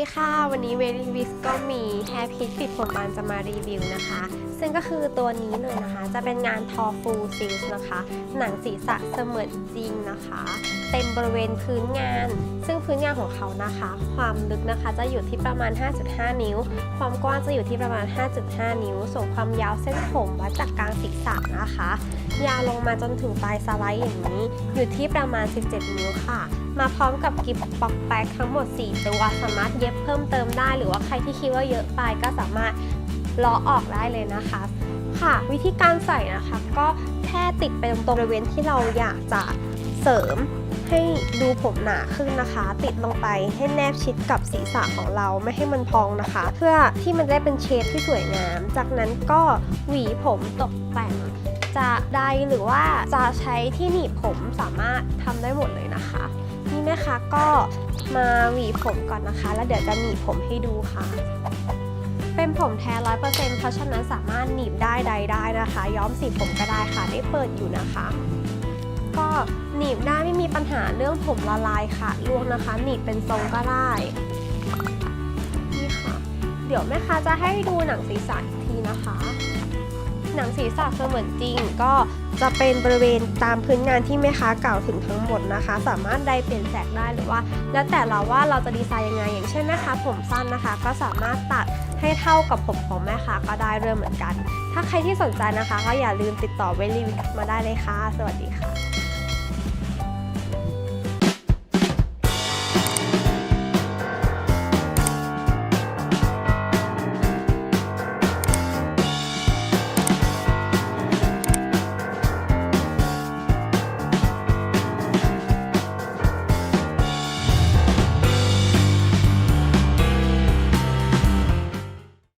ดีค่ะ วันนี้เวลิวิสก็มีแฮร์พิกปิดผมบานจะมารีวิวนะคะ ซึ่งก็คือตัวนี้เลยนะคะ จะเป็นงานทอฟูซิลส์นะคะ หนังศีรษะเสมือนจริงนะคะ เต็มบริเวณพื้นงาน ซึ่งพื้นงานของเขานะคะ ความลึกนะคะจะอยู่ที่ประมาณ 5.5 นิ้ว ความกว้างจะอยู่ที่ประมาณ 5.5 นิ้ว ส่วนความยาวเส้นผมวัดจากกลางศีรษะนะคะ ยาวลงมาจนถึงปลายสไลด์อย่างนี้ อยู่ที่ประมาณ 17 นิ้วค่ะ มาพร้อมกับกิบปอกแปกทั้งหมด 4 ตัว สามารถเย็บเพิ่มเติมได้ หรือว่าใครที่คิดว่าเยอะไปก็สามารถล้อออกได้เลยนะคะ ค่ะ วิธีการใส่นะคะ ก็แค่ติดไปตรงบริเวณที่เราอยากจะเสริมให้ดูผมหนาขึ้นนะคะ ติดลงไปให้แนบชิดกับศีรษะของเราไม่ให้มันพองนะคะ เพื่อที่มันได้เป็นเชฟที่สวยงาม จากนั้นก็หวีผมตกแต่งจะไดหรือว่าจะใช้ที่หนีบผมสามารถทำได้หมดเลยนะคะ นี่นะคะก็มาหวีผมก่อนนะคะ แล้วเดี๋ยวจะหนีบผมให้ดูค่ะ เป็นผมแท้ร้อยเปอร์เซ็นต์เพราะฉะนั้นสามารถหนีบได้ใดได้นะคะ ย้อมสีผมก็ได้ค่ะได้เปิดอยู่นะคะ ก็หนีบได้ไม่มีปัญหาเรื่องผมละลายค่ะลวกนะคะ หนีบเป็นทรงก็ได้นี่ค่ะ เดี๋ยวแม่ค้าจะให้ดูหนังศีรษะอีกทีนะคะ หนังศีรษะเสมือนจริง ก็จะเป็นบริเวณตามพื้นงานที่แม่ค้ากล่าวถึงทั้งหมดนะคะ สามารถไดเปลี่ยนแสกได้หรือว่า แล้วแต่เราว่าเราจะดีไซน์ยังไง อย่างเช่นนะคะ ผมสั้นนะคะ ก็สามารถตัดให้เท่ากับผมของแม่ค้าก็ได้เรื่องเหมือนกัน ถ้าใครที่สนใจนะคะ ก็อย่าลืมติดต่อเวลีวิกมาได้เลยค่ะ สวัสดีค่ะ